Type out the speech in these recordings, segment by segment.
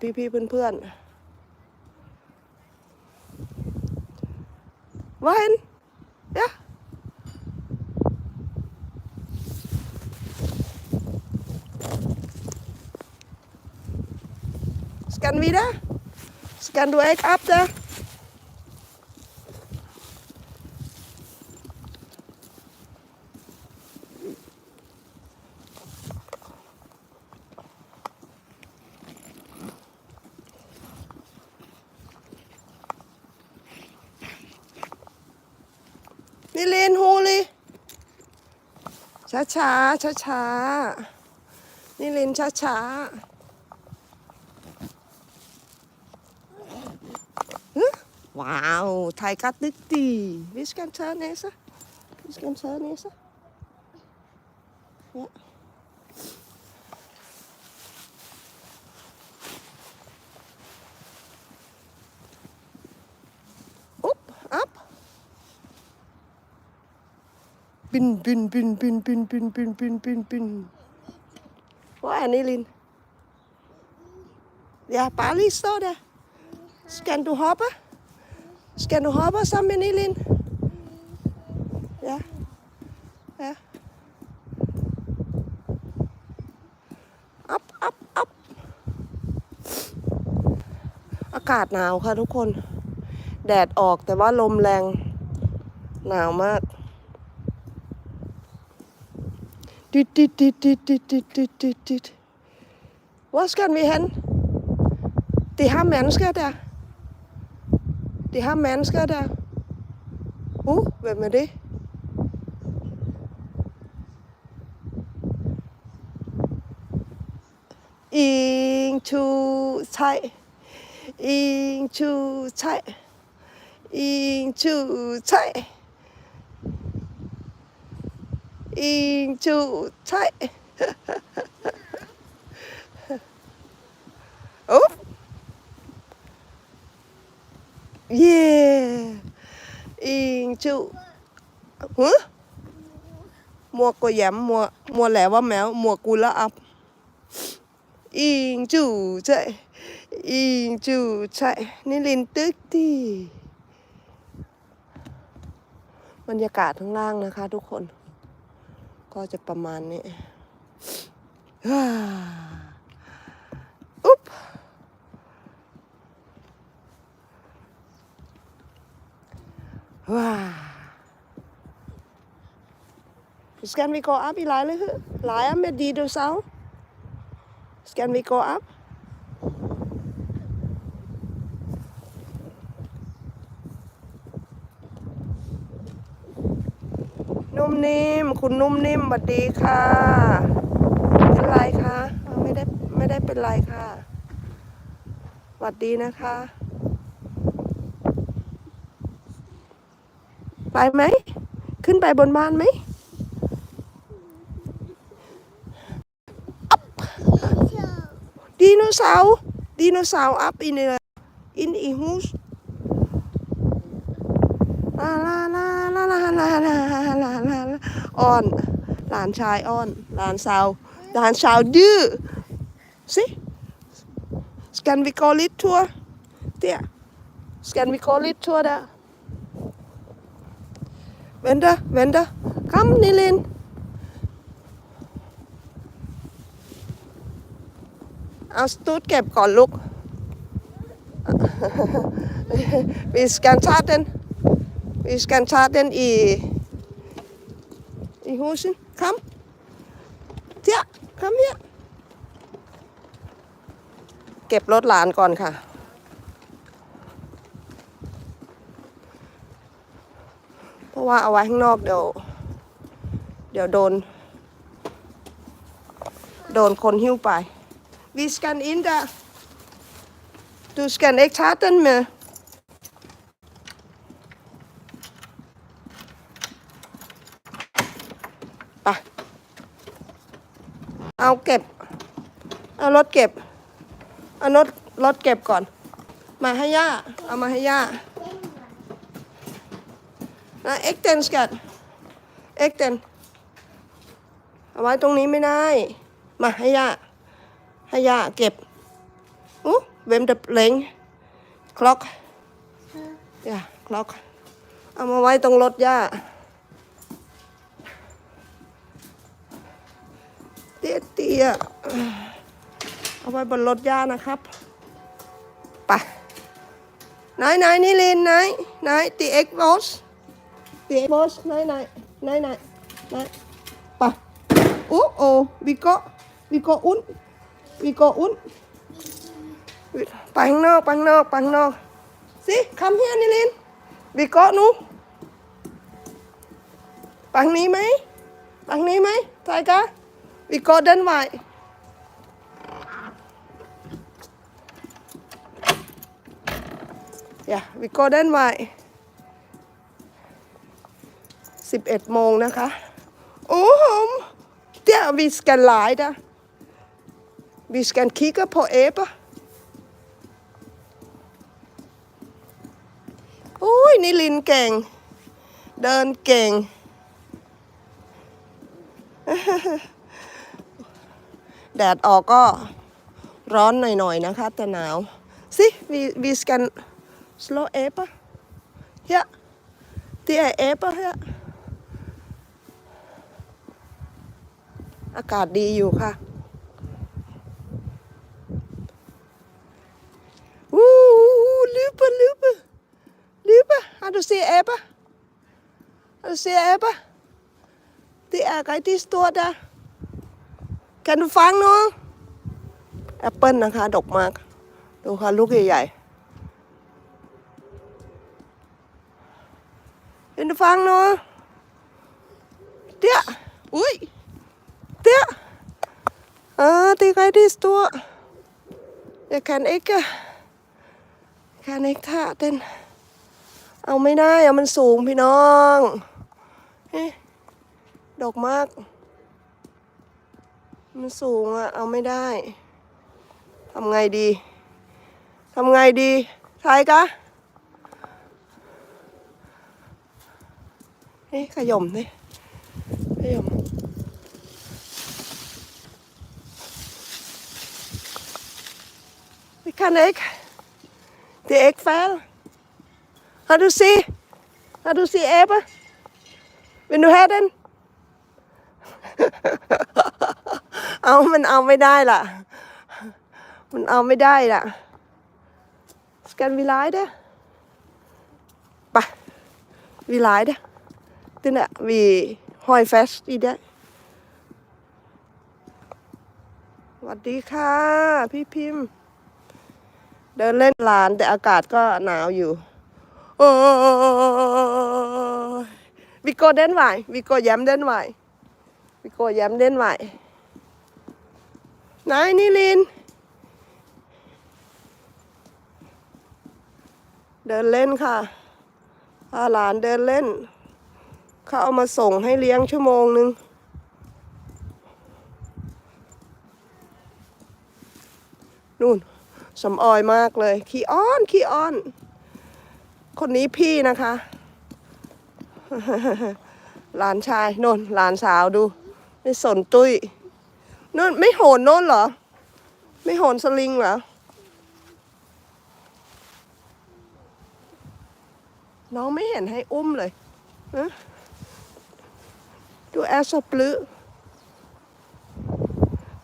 พี่พี่เพื่อนเพื่อนๆว่าเห็นยะสแกนวีด้าสแกนดูเอ็กอัพจ้ะ นี่เลนฮูลี ช้าช้าช้าช้าๆนี่ลินช้าช้าๆฮึว้าวไทยกัดดึกดีวิสกันเชอร์เนสะวิสกันเชอร์เนสะเนี่ยอุ๊บอัพ บินบินบินบินบินบินบินบินบินบินว่าอันนี้ลินอย่าปาลิสโตเดสแกนดูฮอปะสแกนดูฮอปะซัมเมนี่ลินอย่าอย่าอัพอัพอัพอากาศหนาวค่ะทุกคน แดดออกแต่ว่าลมแรง หนาวมาก Dit, dit, dit, dit, dit, dit, dit, dit, dit. Hvor skal vi hen? Det har mennesker der. Det har mennesker der. Uh, hvem er det? En, to, tre. En, to, tre. En, to, tre. อิงจูใช่อุ๊บเย่อิงจูฮึมัวก็แยมมัวมัวแล้วว่าแมวมัวกูละอับอิงจูใช่อิงจูใช่นี่ลินตึกตีบรรยากาศข้างล่างนะคะทุกคน ก็จะประมาณนี้อุ๊บว้า Scan we go up, Elijah? Liar met die dus al? Scan we go up? Gå op? Num nim คุณนุ่มนิ่มสวัสดีค่ะ เป็นไรคะอ้าวไม่ได้ไม่ได้เป็นไรค่ะสวัสดีนะคะ ไปไหม ขึ้นไปบนบ้านไหมอัพดีโนเสาร์ดีโนเสาร์อัพอินอินอีฮูส อ้อน หลานชายอ้อน หลานสาว หลานสาวดื้อสิ Skal vi gå lidt tur? Der. Skal vi gå lidt tur der? Venter, venter. Kom, Nilin. Og Stuttgart går luk. vi skal tage den. Vi skal tage den i i huset. Kom. Der, kom her. เก็บรถหลานก่อนค่ะ เพราะว่าเอาไว้ข้างนอกเดี๋ยว เดี๋ยวโดน โดนคนหิ้วไป Vi skal ind der. Du skal ikke tage den med. เอาเก็บ เอารถเก็บ เอารถรถเก็บก่อน มาให้ย่า เอามาให้ย่านะเอ็กเทนสกัดเอ็กเทนเอาไว้ตรงนี้ไม่ได้ มาให้ย่า ให้ย่าเก็บ Oh, hvem der playing? Clock. Ja, clock. เอามาไว้ตรงรถย่า เตี้ยเตี้ยๆเอาไว้บนรถย่านะครับไปไหนไหนนี่ลินไหนไหนตีเอ็กบอสตีเอ็กบอสไหนไหนไหนไหนไหนไปโอ้โอ้วิโกวิโกอุ้นวิโกอุ้นไปข้างนอกไปข้างนอกไปข้างนอกสิคำเฮียนี่ลินวิโก้หนูปังนี้ไหมปังนี้ไหมใช่กะ วิโกเดินไหวอย่าวิโกเดินไหวสิบเอ็ดโมงนะคะ โอ้โหเดี๋ยววิสแกนไลน์ดะวิสแกนคิกพอเอปะโอ้ยนี่ลินเก่ง เดินเก่ง แดดออกก็ร้อนหน่อยๆนะคะ แต่หนาวสิวีวีสกันสโลเอปะเฮียที่ไอเอปะเฮียอากาศดีอยู่ค่ะวู้ลืบปะลืบปะลืบปะฮาดูซีเอปะฮาดูซีเอปะที่แอร์ไกที่สตัวดา กันฟังเนาะแอปเปิลนะคะ ดกมาก ดูค่ะ ลูกใหญ่ๆแกันฟังเนาะเตี้ยอุ้ยเตี้ยอ่าที่ไกที่สตัวเดี๋ยวแคนเอ็กอะแคนเอ็กท่าเต้นเอาไม่ได้อะมันสูงพี่น้องเฮ้ดอกมาก มันสูงอะเอาไม่ได้ทำไงดีทำไงดีใช้กะนี่ขย่มสิขย่มไปขันเอ็กดิเอกแฟลฮาดูซีฮาดูซีเอฟอะเป็นดูเฮดเดน เอามันเอาไม่ได้ล่ะ มันเอาไม่ได้ล่ะ Skal vi lege det? Bare. Vi leger det. Den der, vi holder fast i det. สวัสดีค่ะ พี่พิมพ์ เดินเล่นลานแต่อากาศก็หนาวอยู่ โอ้วิโก้เดินไหววิโก้ย้ำเดินไหวพี่โกย้ำเล่นไหว นายนิลิน เดินเล่นค่ะพาหลานเดินเล่น เขาเอามาส่งให้เลี้ยงชั่วโมงหนึ่งนู่นสำออยมากเลย ขี้อ้อน ขี้อ้อน คนนี้พี่นะคะ หลานชายน่นหลานสาวดู ไม่สนตุ้ย น่นไม่โหนโน่นเหรอ ไม่โหนสลิงเหรอ น้องไม่เห็นให้อุ้มเลยดูแอสโซปลือ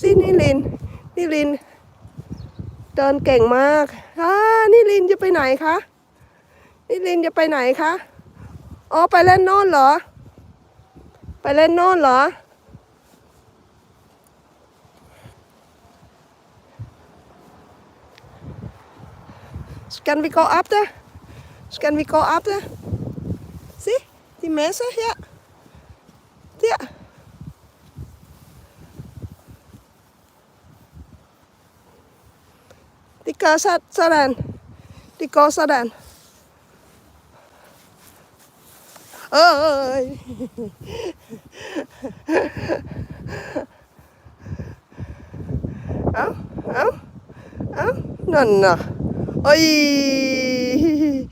ซินิลินนิลิน เดินเก่งมากอ่านิลินจะไปไหนคะนิลินจะไปไหนคะ อ๋อ ไปเล่นโน่นเหรอ ไปเล่นโน่นเหรอ Can we go up there? Can we go up there? See? The er mesa here? There. Det gør så, sådan. Det går sådan. Oj. Oh. Oh. au. No. nå. Nè nè. Ôi.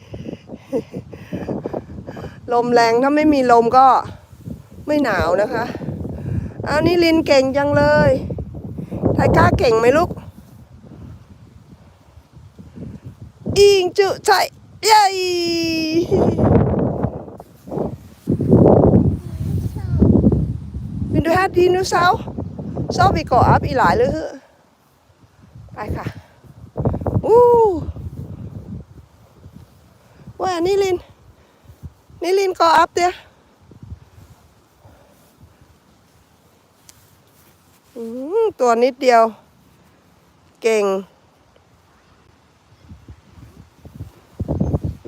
ลมแรงถ้าไม่มีลมก็ไม่หนาวนะคะเอานี่ลินเก่งจังเลยไทก้าเก่งไหมลูก อิงจุใจใหญ่วินดูฮัดดีนูเสาร์เสาร์ไปก่ออัพอีหลายเลยเหอะไปค่ะอู้ Where Nilin? ลินเก go up there. Ừ, ตัวนิดเดียว เก่ง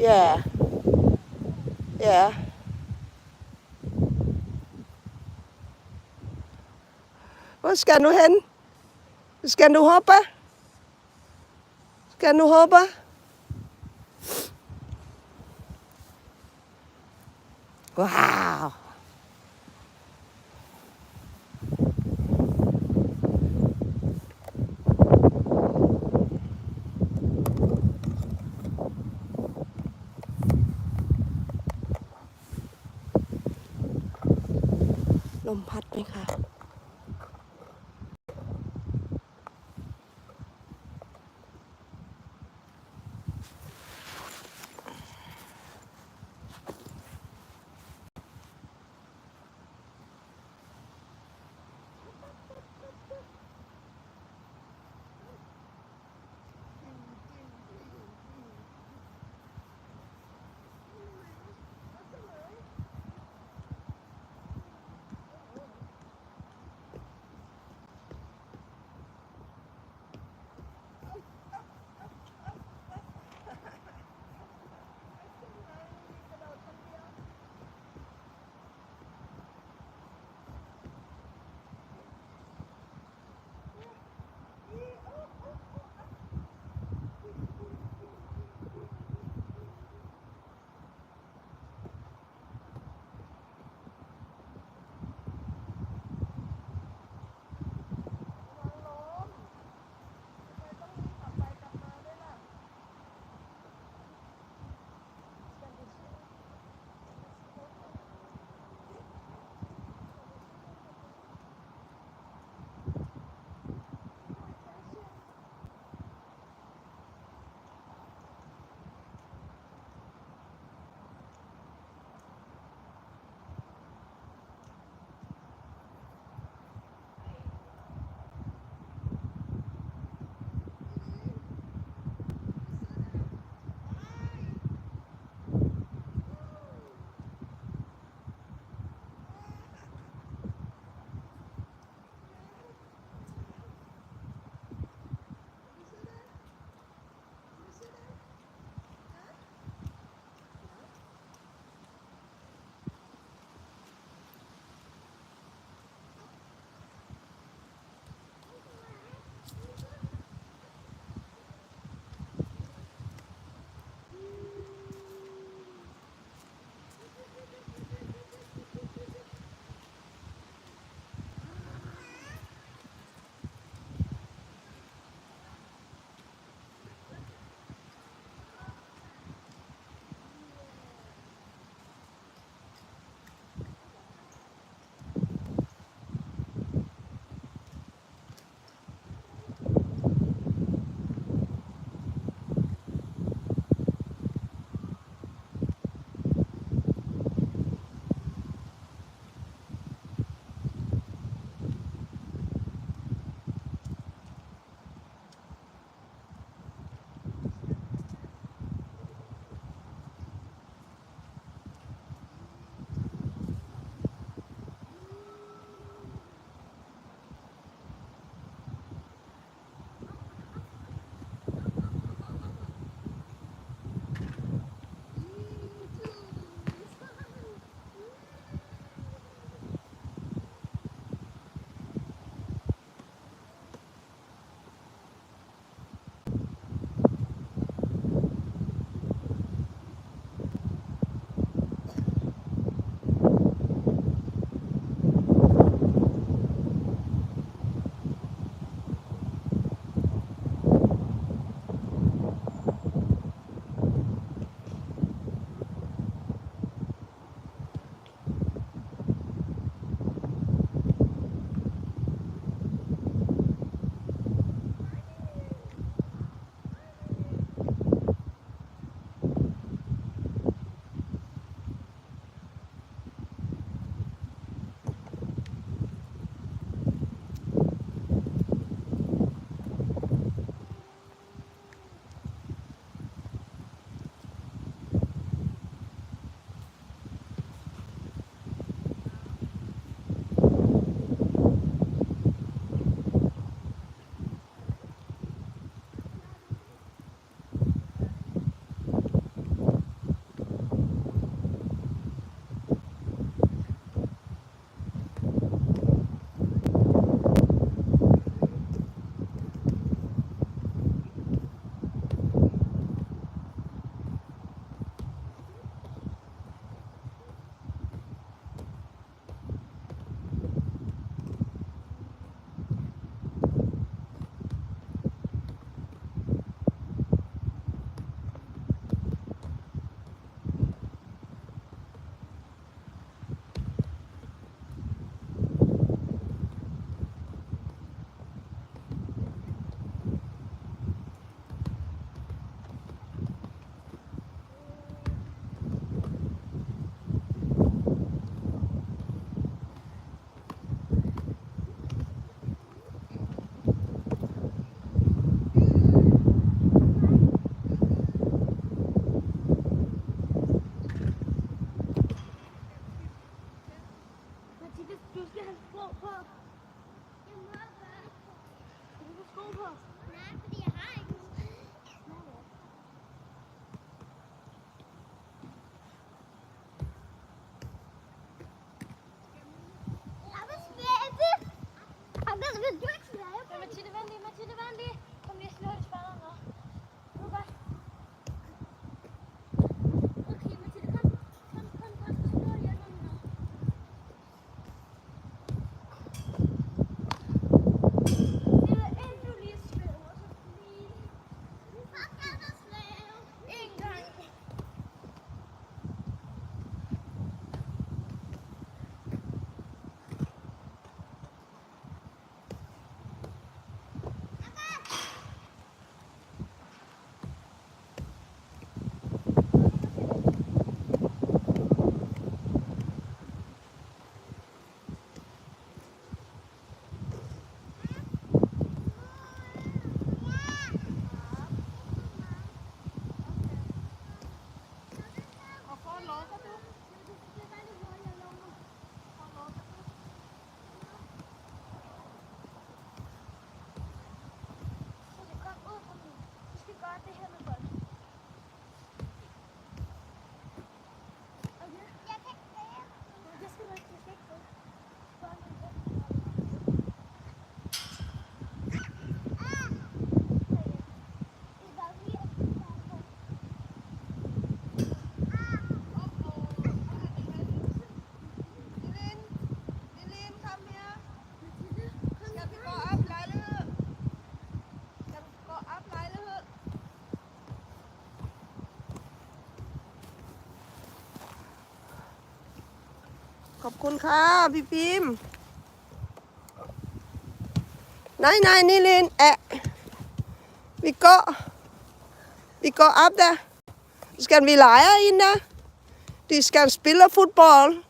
แย่แย่ว่าสแกนดูเห็นสแกนดูฮอปปะสแกนดูฮอปปะ ล อบคุณค่ะ พี่พิมพ์ไหนไหนนี่ลินแอะvi går vi går op der skal vi lege ind der de skal spille fodbold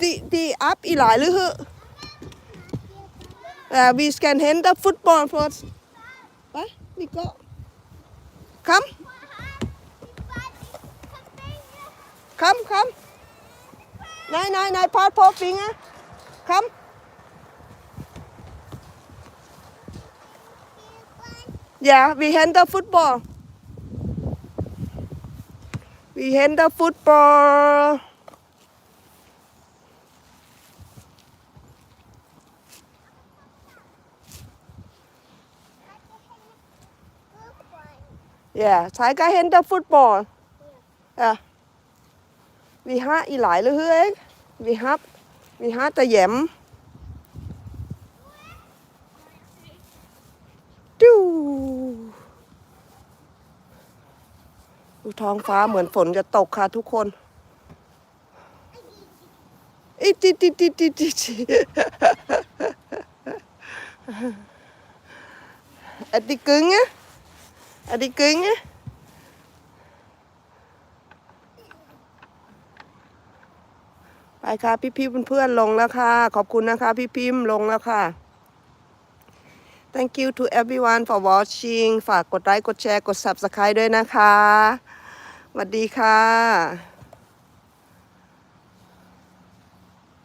de, de er op i lejlighed ja, vi skal hente fodbold for os hvad vi går kom Come, come. Nein, nein, nein, paw, paw, finger. Come. Yeah, we handle football. We handle football. Yeah, Tiger handle football. Yeah. วีฮะอีหลายเลยเฮ้ยวีฮับวีฮะตะแยมดูดูท้องฟ้าเหมือนฝนจะตกค่ะทุกคนอิติติติติติจิอดิกึงอะอดิกึงอะ ไปค่ะ พี่พี่เพื่อนๆลงแล้วค่ะ ขอบคุณนะคะ พี่พิมพ์ลงแล้วค่ะ Thank you to everyone for watching ฝากกดไลค์กดแชร์กด subscribe ด้วยนะคะสวัสดีค่ะ